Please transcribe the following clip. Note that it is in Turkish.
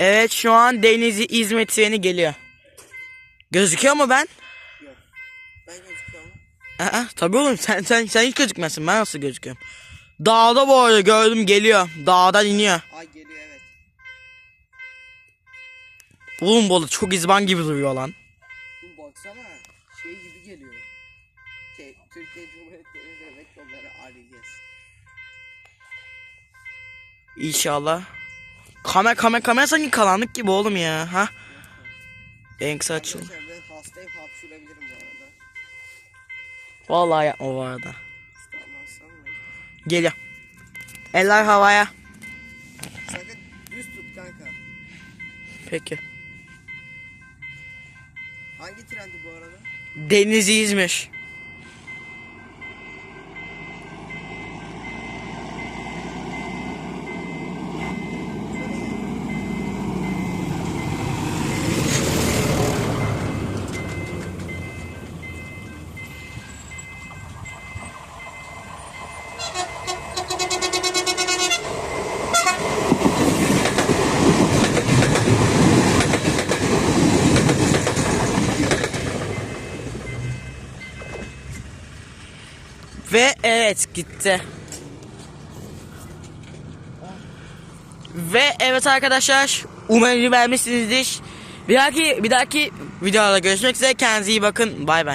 Evet şu an Denizli İzmir treni geliyor. Gözüküyor mu ben? Yok. Ben gözüküyorum. Aa, tabii oğlum sen, sen, sen hiç gözükmezsin ben nasıl gözüküyorum. Dağda bu arada gördüm geliyor. Dağdan iniyor. Ay geliyor evet. Oğlum bu arada çok izban gibi duruyor lan. Bu baksana şey gibi geliyor. Te- Türkiye Cumhuriyeti Devlet Yolları arayacağız. İnşallah. Kamer kamer kamer sanki karanlık gibi oğlum ya. Ha? En kısa. Arkadaşlar ben hastayım hapşurabilirim bu arada. Vallahi yapma bu arada. Geliyor. Eller havaya. Sakın düz tut kanka. Peki. Hangi trendi bu arada? Denizli İzmir. Ve evet gitti. Ve evet arkadaşlar umarım beğenmişsinizdir. Bir dahaki bir dahaki videoda görüşmek üzere kendinize iyi bakın. Bay bay.